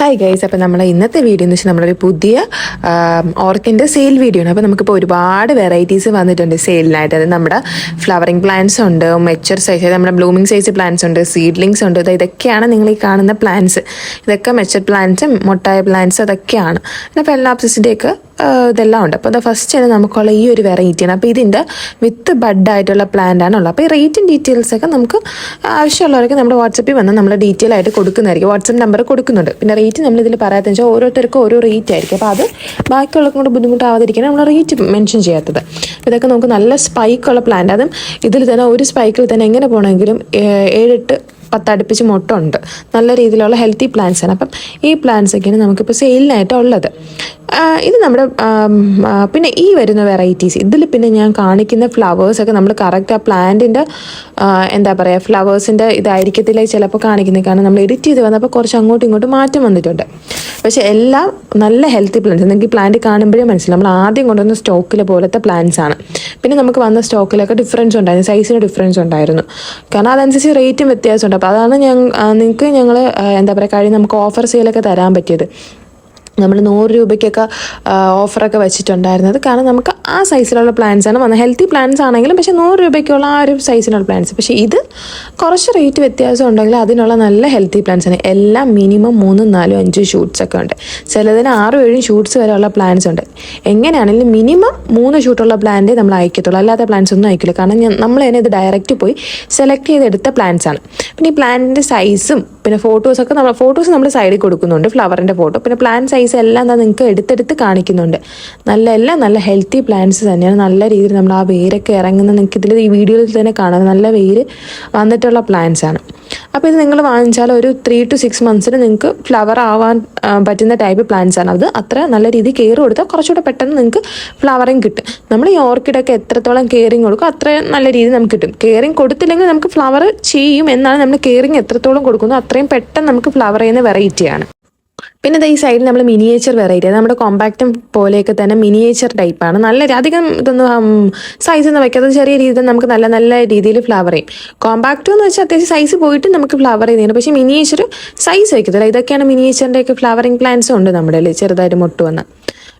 Hi guys അപ്പോൾ നമ്മൾ ഇന്നത്തെ വീഡിയോ എന്ന് വെച്ചാൽ നമ്മളൊരു പുതിയ ഓർക്കിന്റെ സെയിൽ വീഡിയോ ആണ്. അപ്പോൾ നമുക്കിപ്പോൾ ഒരുപാട് വെറൈറ്റീസ് വന്നിട്ടുണ്ട് സെയിലിനായിട്ട് അത് നമ്മുടെ ഫ്ലവറിങ് പ്ലാന്റ്സ് ഉണ്ട് മെച്ചർ സൈസ് നമ്മുടെ ബ്ലൂമിങ് സൈസ് പ്ലാന്റ്സ് ഉണ്ട് സീഡ്ലിങ്സ് ഉണ്ട്. ഇത് ഇതൊക്കെയാണ് നിങ്ങൾ ഈ കാണുന്ന പ്ലാന്റ്സ് ഇതൊക്കെ മെച്ചർ പ്ലാന്റ്സും മുട്ടായ പ്ലാന്റ്സ് അതൊക്കെയാണ്. പിന്നെ പെല്ലാപ്സിന്റെയൊക്കെ ഇതെല്ലാം ഉണ്ട്. അപ്പോൾ അത് ഫസ്റ്റ് തന്നെ നമുക്കുള്ള ഈ ഒരു വെറൈറ്റിയാണ് അപ്പോൾ ഇതിന്റെ വിത്ത് ബഡ് ആയിട്ടുള്ള പ്ലാന്റ് ആണുള്ളത് അപ്പോൾ ഈ റേറ്റും ഡീറ്റെയിൽസ് ഒക്കെ നമുക്ക് ആവശ്യമുള്ളവർക്ക് നമ്മുടെ വാട്സപ്പിൽ വന്ന് നമ്മൾ ഡീറ്റെയിൽ ആയിട്ട് കൊടുക്കുന്നതായിരിക്കും. വാട്സപ്പ് നമ്പർ കൊടുക്കുന്നുണ്ട്. പിന്നെ റേറ്റ് നമ്മൾ ഇതിൽ പറയാത്തതെന്ന് വെച്ചാൽ ഓരോരുത്തർക്കും ഓരോ റേറ്റ് ആയിരിക്കും. അപ്പോൾ അത് ബാക്കിയുള്ളവർക്കും കൂടെ ബുദ്ധിമുട്ടാവാതിരിക്കാൻ നമ്മൾ റേറ്റ് മെൻഷൻ ചെയ്യാത്തത്. ഇതൊക്കെ നമുക്ക് നല്ല സ്പൈക്കുള്ള പ്ലാന്റ് അതും ഇതിൽ തന്നെ ഒരു സ്പൈക്കിൽ തന്നെ എങ്ങനെ പോകണമെങ്കിലും ഏഴെട്ട് പത്തടുപ്പിച്ച് മൊട്ടുണ്ട് നല്ല രീതിയിലുള്ള ഹെൽത്തി പ്ലാന്റ്സ് ആണ്. അപ്പം ഈ പ്ലാന്റ്സ് ഒക്കെയാണ് നമുക്കിപ്പോൾ സെയിലിനായിട്ട് ഉള്ളത്. ഇത് നമ്മുടെ പിന്നെ ഈ വരുന്ന വെറൈറ്റീസ് ഇതിൽ പിന്നെ ഞാൻ കാണിക്കുന്ന ഫ്ലവേഴ്സൊക്കെ നമ്മൾ കറക്റ്റ് ആ പ്ലാന്റിന്റെ എന്താ പറയുക ഫ്ലവേഴ്സിന്റെ ഇതായിരിക്കത്തില്ല ചിലപ്പോൾ കാണിക്കുന്നത്. കാരണം നമ്മൾ എഡിറ്റ് ചെയ്ത് വന്നപ്പോൾ കുറച്ച് അങ്ങോട്ടും ഇങ്ങോട്ടും മാറ്റം വന്നിട്ടുണ്ട്. പക്ഷേ എല്ലാം നല്ല ഹെൽത്തി പ്ലാന്റ്സ്. നിങ്ങൾക്ക് പ്ലാന്റ് കാണുമ്പോഴേ മനസ്സിലാവും. നമ്മൾ ആദ്യം കൊണ്ടുവന്ന സ്റ്റോക്കിലെ പോലത്തെ പ്ലാന്റ്സ് ആണ്. പിന്നെ നമുക്ക് വന്ന സ്റ്റോക്കിലൊക്കെ ഡിഫറൻസ് ഉണ്ടായിരുന്നു. സൈസിന് ഡിഫറൻസ് ഉണ്ടായിരുന്നു. കാരണം അതനുസരിച്ച് റേറ്റും വ്യത്യാസമുണ്ട്. അപ്പോൾ അതാണ് ഞങ്ങൾ നിങ്ങൾക്ക് ഞങ്ങൾ എന്താ പറയുക കഴിഞ്ഞ് നമുക്ക് ഓഫർ സെയിലൊക്കെ തരാൻ പറ്റിയത്. നമ്മൾ നൂറ് രൂപയ്ക്കൊക്കെ ഓഫറൊക്കെ വെച്ചിട്ടുണ്ടായിരുന്നത്. കാരണം നമുക്ക് ആ സൈസിലുള്ള പ്ലാൻസ് ആണ് വന്നത്. ഹെൽത്തി പ്ലാൻസ് ആണെങ്കിലും പക്ഷേ നൂറ് രൂപയ്ക്കുള്ള ആ ഒരു സൈസിനുള്ള പ്ലാൻസ് പക്ഷേ ഇത് കുറച്ച് റേറ്റ് വ്യത്യാസം ഉണ്ടെങ്കിൽ അതിനുള്ള നല്ല ഹെൽത്തി പ്ലാൻസ് ആണ്. എല്ലാം മിനിമം മൂന്നും നാലും അഞ്ചും ഷൂട്ട്സ് ഒക്കെ ഉണ്ട്. ചിലതിന് ആറും ഏഴും ഷൂട്ട്സ് വരെയുള്ള പ്ലാൻസ് ഉണ്ട്. എങ്ങനെയാണെങ്കിലും മിനിമം മൂന്ന് ഷൂട്ടുള്ള പ്ലാന്റെ നമ്മൾ അയക്കത്തുള്ളൂ. അല്ലാത്ത പ്ലാൻസ് ഒന്നും അയക്കില്ല. കാരണം നമ്മൾ തന്നെ ഇത് ഡയറക്റ്റ് പോയി സെലക്ട് ചെയ്തെടുത്ത പ്ലാൻസ് ആണ്. പിന്നെ ഈ പ്ലാന്റിന്റെ സൈസും പിന്നെ ഫോട്ടോസൊക്കെ നമ്മൾ ഫോട്ടോസ് നമ്മൾ സൈഡിൽ കൊടുക്കുന്നുണ്ട് ഫ്ലവറിന്റെ ഫോട്ടോ പിന്നെ പ്ലാന്റ് സൈസ് എല്ലാം എന്താ നിങ്ങൾക്ക് എടുത്തെടുത്ത് കാണിക്കുന്നുണ്ട്. നല്ല എല്ലാം നല്ല ഹെൽത്തി പ്ലാന്റ്സ് തന്നെയാണ്. നല്ല രീതിയിൽ നമ്മൾ ആ വേരൊക്കെ ഇറങ്ങുന്ന നിങ്ങൾക്ക് ഇതിൽ ഈ വീഡിയോയിൽ തന്നെ കാണാം. നല്ല വേര് വന്നിട്ടുള്ള പ്ലാന്റ്സ് ആണ്. അപ്പോൾ ഇത് നിങ്ങൾ വാങ്ങിച്ചാൽ ഒരു ത്രീ ടു സിക്സ് മന്ത്സിന് നിങ്ങൾക്ക് ഫ്ലവർ ആവാൻ പറ്റുന്ന ടൈപ്പ് പ്ലാന്റ്സ് ആണ്. അത് അത്ര നല്ല രീതിയിൽ കെയർ കൊടുത്താൽ കുറച്ചുകൂടെ പെട്ടെന്ന് നിങ്ങൾക്ക് ഫ്ലവറിങ് കിട്ടും. നമ്മൾ ഈ ഓർക്കിഡൊക്കെ എത്രത്തോളം കെയറിങ് കൊടുക്കും അത്രയും നല്ല രീതിയിൽ നമുക്ക് കിട്ടും. കെയറിങ് കൊടുത്തില്ലെങ്കിൽ നമുക്ക് ഫ്ലവർ ചെയ്യും എന്നാണ് നമ്മൾ കെയറിങ് എത്രത്തോളം കൊടുക്കുന്നു അത്രയും പെട്ടെന്ന് നമുക്ക് ഫ്ലവർ ചെയ്യുന്ന വെറൈറ്റിയാണ് പിന്നെ ഈ സൈഡിൽ നമ്മൾ മിനിയേച്ചർ വെറൈറ്റി നമ്മുടെ കോമ്പാക്റ്റും പോലെയൊക്കെ തന്നെ മിനിയേച്ചർ ടൈപ്പാണ് നല്ല അധികം ഇതൊന്നും സൈസ് ഒന്നും വയ്ക്കാതെ ചെറിയ രീതിയിൽ നമുക്ക് നല്ല നല്ല രീതിയിൽ ഫ്ലവർ ചെയ്യും. കോമ്പാക്റ്റ് എന്ന് വെച്ചാൽ അത്യാവശ്യം സൈസ് പോയിട്ട് നമുക്ക് ഫ്ലവർ ചെയ്യുന്നുണ്ട്. പക്ഷേ മിനിയേച്ചർ സൈസ് വയ്ക്കത്തില്ല ഇതൊക്കെയാണ് മിനിയേച്ചറിന്റെയൊക്കെ ഫ്ലവറിങ് പ്ലാന്റ്സും ഉണ്ട് നമ്മുടെ ചെറുതായിട്ട് മുട്ട് വന്ന്.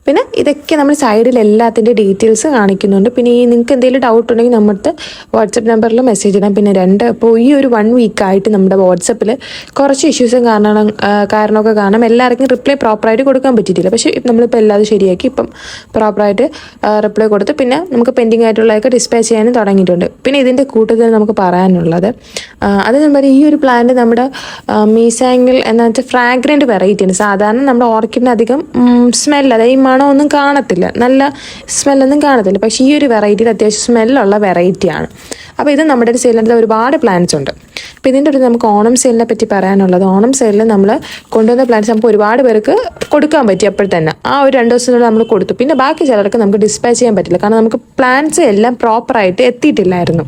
പിന്നെ ഇതൊക്കെ നമ്മൾ സൈഡിൽ എല്ലാത്തിന്റെ ഡീറ്റെയിൽസ് കാണിക്കുന്നുണ്ട്. പിന്നെ ഈ നിങ്ങൾക്ക് എന്തെങ്കിലും ഡൗട്ട് ഉണ്ടെങ്കിൽ നമ്മുടെ വാട്സപ്പ് നമ്പറിൽ മെസ്സേജ് ഇടാം. പിന്നെ രണ്ട് ഇപ്പോൾ ഈ ഒരു വൺ വീക്കായിട്ട് നമ്മുടെ വാട്സപ്പിൽ കുറച്ച് ഇഷ്യൂസും കാരണം കാരണമൊക്കെ കാരണം എല്ലാവർക്കും റിപ്ലൈ പ്രോപ്പറായിട്ട് കൊടുക്കാൻ പറ്റിയിട്ടില്ല. പക്ഷേ നമ്മളിപ്പോൾ എല്ലാം ശരിയാക്കി ഇപ്പം പ്രോപ്പറായിട്ട് റിപ്ലൈ കൊടുത്ത് പിന്നെ നമുക്ക് പെൻഡിങ് ആയിട്ടുള്ളതൊക്കെ ഡിസ്പാച്ച് ചെയ്യാനും തുടങ്ങിയിട്ടുണ്ട്. പിന്നെ ഇതിന്റെ കൂട്ടത്തിൽ നമുക്ക് പറയാനുള്ളത് അത് നമ്മൾ ഈ ഒരു പ്ലാന്റ് നമ്മുടെ മീസാങ്കിൾ എന്ന് വെച്ചാൽ ഫ്രാഗ്രന്റ് വെറൈറ്റി ആണ്. സാധാരണ നമ്മുടെ ഓർക്കിഡിന് അധികം സ്മെൽ അതായത് ഈ മണമൊന്നും കാണത്തില്ല. നല്ല സ്മെല്ലൊന്നും കാണത്തില്ല. പക്ഷേ ഈ ഒരു വെറൈറ്റിയിൽ അത്യാവശ്യം സ്മെല്ലുള്ള വെറൈറ്റിയാണ് അപ്പോൾ ഇത് നമ്മുടെ ഒരു സെയിലിന്റെ ഒരുപാട് പ്ലാന്റ്സ് ഉണ്ട്. അപ്പോൾ ഇതിന്റെ ഒരു നമുക്ക് ഓണം സെയിലിനെ പറ്റി പറയാനുള്ളത്. ഓണം സെയിലിൽ നമ്മൾ കൊണ്ടുവന്ന പ്ലാന്റ്സ് നമുക്ക് ഒരുപാട് പേർക്ക് കൊടുക്കാൻ പറ്റി അപ്പോൾ തന്നെ. ആ ഒരു രണ്ട് ദിവസത്തിനുള്ളിൽ നമ്മൾ കൊടുത്തു. പിന്നെ ബാക്കി ചിലർക്ക് നമുക്ക് ഡിസ്പാച്ച് ചെയ്യാൻ പറ്റില്ല. കാരണം നമുക്ക് പ്ലാന്റ്സ് എല്ലാം പ്രോപ്പറായിട്ട് എത്തിയിട്ടില്ലായിരുന്നു.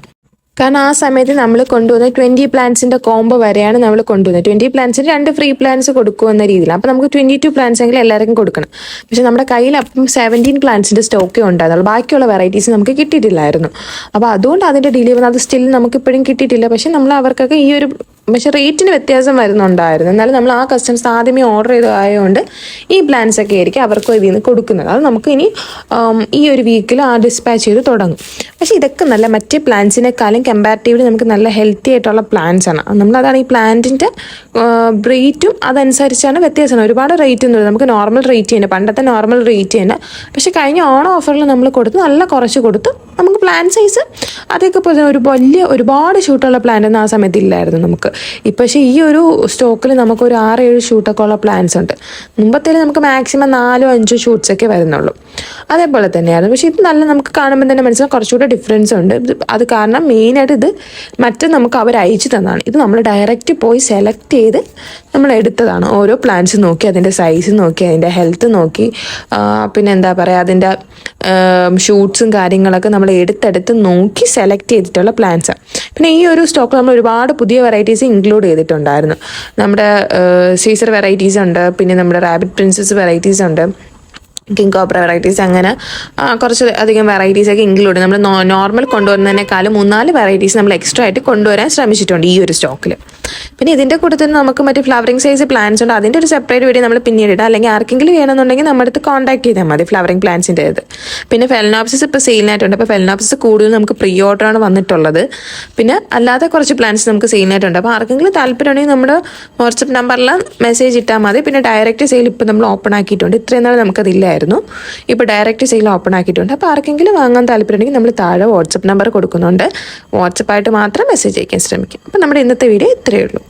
കാരണം ആ സമയത്ത് നമ്മൾ കൊണ്ടുവന്ന ട്വന്റി പ്ലാൻസിന്റെ കോംബോ വരെയാണ് നമ്മൾ കൊണ്ടുവന്നത്. ട്വന്റി പ്ലാൻസിന് രണ്ട് ഫ്രീ പ്ലാൻസ് കൊടുക്കുമെന്ന രീതിയിൽ അപ്പോൾ നമുക്ക് ട്വന്റി ടു പ്ലാൻസ് എങ്കിലും എല്ലാവർക്കും കൊടുക്കണം. പക്ഷേ നമ്മുടെ കയ്യിൽ അപ്പം സെവന്റീൻ പ്ലാൻസിന്റെ സ്റ്റോക്കേ ഉണ്ടായിരുന്നുള്ളൂ. ബാക്കിയുള്ള വെറൈറ്റീസ് നമുക്ക് കിട്ടിയിട്ടില്ലായിരുന്നു. അപ്പോൾ അതുകൊണ്ട് അതിന്റെ ഡിലേ വന്നത് അത് സ്റ്റിൽ നമുക്ക് ഇപ്പോഴും കിട്ടിയിട്ടില്ല. പക്ഷേ നമ്മൾ അവർക്കൊക്കെ ഈ ഒരു പക്ഷേ റേറ്റിന് വ്യത്യാസം വരുന്നുണ്ടായിരുന്നു. എന്നാലും നമ്മൾ ആ കസ്റ്റംസ് ആദ്യമേ ഓർഡർ ചെയ്തതായതുകൊണ്ട് ഈ പ്ലാൻസ് ഒക്കെ ആയിരിക്കും അവർക്കും ഇതിൽ നിന്ന് കൊടുക്കുന്നത്. അത് നമുക്ക് ഇനി ഈ ഒരു വീക്കിൽ ആ ഡിസ്പാച്ച് ചെയ്ത് തുടങ്ങും. പക്ഷേ ഇതൊക്കെ നല്ല മറ്റേ പ്ലാന്റ്സിനെക്കാളും കമ്പാരിറ്റീവ്ലി നമുക്ക് നല്ല ഹെൽത്തി ആയിട്ടുള്ള പ്ലാന്റ്സ് ആണ്. നമ്മളതാണ് ഈ പ്ലാന്റിന്റെ റേറ്റും അതനുസരിച്ചാണ് വ്യത്യാസം. ഒരുപാട് റേറ്റ് ഒന്നും നമുക്ക് നോർമൽ റേറ്റ് തന്നെ പണ്ടത്തെ നോർമൽ റേറ്റ് തന്നെ. പക്ഷേ കഴിഞ്ഞ ഓണം ഓഫറിൽ നമ്മൾ കൊടുത്ത് നല്ല കുറച്ച് കൊടുത്ത് നമുക്ക് പ്ലാൻ സൈസ് അതൊക്കെ പോലെ ഒരു വലിയ ഒരുപാട് ഷൂട്ടുള്ള പ്ലാൻ ഒന്നും ആ സമയത്ത് ഇല്ലായിരുന്നു നമുക്ക്. ഇപ്പം പക്ഷേ ഈ ഒരു സ്റ്റോക്കിൽ നമുക്ക് ഒരു ആറ് ഏഴ് ഷൂട്ടൊക്കെ ഉള്ള പ്ലാൻസ് ഉണ്ട്. മുമ്പത്തേൽ നമുക്ക് മാക്സിമം നാലോ അഞ്ചോ ഷൂട്ട്സൊക്കെ വരുന്നുള്ളൂ. അതേപോലെ തന്നെയായിരുന്നു. പക്ഷേ ഇത് നല്ല നമുക്ക് കാണുമ്പോൾ തന്നെ മനസ്സിലാവും കുറച്ചുകൂടെ ഡിഫറൻസ് ഉണ്ട്. അത് കാരണം മെയിനായിട്ട് ഇത് മറ്റേ നമുക്ക് അവർ അയച്ചു തന്നതാണ്. ഇത് നമ്മൾ ഡയറക്റ്റ് പോയി സെലക്ട് ചെയ്ത് നമ്മൾ എടുത്തതാണ്. ഓരോ പ്ലാൻസ് നോക്കി അതിന്റെ സൈസ് നോക്കി അതിന്റെ ഹെൽത്ത് നോക്കി പിന്നെ എന്താ പറയുക അതിന്റെ ഷൂട്ട്സും കാര്യങ്ങളൊക്കെ നമ്മൾ എടുത്തെടുത്ത് നോക്കി സെലക്ട് ചെയ്തിട്ടുള്ള പ്ലാൻസ് പിന്നെ ഈ ഒരു സ്റ്റോക്കിൽ നമ്മൾ ഒരുപാട് പുതിയ വെറൈറ്റീസ് ഇൻക്ലൂഡ് ചെയ്തിട്ടുണ്ടായിരുന്നു. നമ്മുടെ സീസർ വെറൈറ്റീസ് ഉണ്ട് പിന്നെ നമ്മുടെ റാബിറ്റ് പ്രിൻസസ് വെറൈറ്റീസ് ഉണ്ട് കിങ് കോബ്ര വെറൈറ്റീസ് അങ്ങനെ കുറച്ച് അധികം വെറൈറ്റീസ് ഒക്കെ ഇൻക്ലൂഡ് നമ്മൾ നോർമൽ കൊണ്ടുവരുന്നതിനേക്കാളും മൂന്നാൽ വെറൈറ്റീസ് നമ്മൾ എക്സ്ട്രാ ആയിട്ട് കൊണ്ടുവരാൻ ശ്രമിച്ചിട്ടുണ്ട് ഈ ഒരു സ്റ്റോക്കിൽ പിന്നെ ഇതിന്റെ തന്നെ നമുക്ക് മറ്റു ഫ്ലവറിംഗ് സൈസ് പ്ലാന്റ്സ് ഉണ്ട്. അതിന്റെ ഒരു സെപ്പറേറ്റ് വീഡിയോ നമ്മൾ പിന്നീട് ഇടാം. അല്ലെങ്കിൽ ആർക്കെങ്കിലും വേണമെന്നുണ്ടെങ്കിൽ നമ്മുടെ അടുത്ത് കോൺടാക്ട് ചെയ്താൽ മതി ഫ്ലവറിംഗ് പ്ലാന്റ്സിന്റെ ഇത്. പിന്നെ ഫെലനോപ്സിസ് ഇപ്പോൾ സെയിലിനായിട്ടുണ്ട് അപ്പോൾ ഫെലനോപ്സിസ് കൂടുതൽ നമുക്ക് പ്രീ ഓർഡറാണ് വന്നിട്ടുള്ളത്. പിന്നെ അല്ലാതെ കുറച്ച് പ്ലാന്റ്സ് നമുക്ക് സെയിലിനായിട്ടുണ്ട് അപ്പോൾ ആർക്കെങ്കിലും താല്പര്യമുണ്ടെങ്കിൽ നമ്മുടെ വാട്സപ്പ് നമ്പറിൽ മെസ്സേജ് ഇട്ടാൽ മതി. പിന്നെ ഡയറക്റ്റ് സെയിൽ ഇപ്പോൾ നമ്മൾ ഓപ്പൺ ആക്കിയിട്ടുണ്ട്. ഇത്രയും നാൾ നമുക്കതില്ലായിരുന്നു ഇപ്പോൾ ഡയറക്റ്റ് സെയിൽ ഓപ്പൺ ആക്കിയിട്ടുണ്ട്. അപ്പോൾ ആർക്കെങ്കിലും വാങ്ങാൻ താല്പര്യമുണ്ടെങ്കിൽ നമ്മൾ താഴെ വാട്സപ്പ് നമ്പർ കൊടുക്കുന്നുണ്ട്. വാട്സപ്പായിട്ട് മാത്രം മെസ്സേജ് അയക്കാൻ ശ്രമിക്കും. അപ്പോൾ നമ്മുടെ ഇന്നത്തെ വീഡിയോ ഇത്രയേ ഉള്ളൂ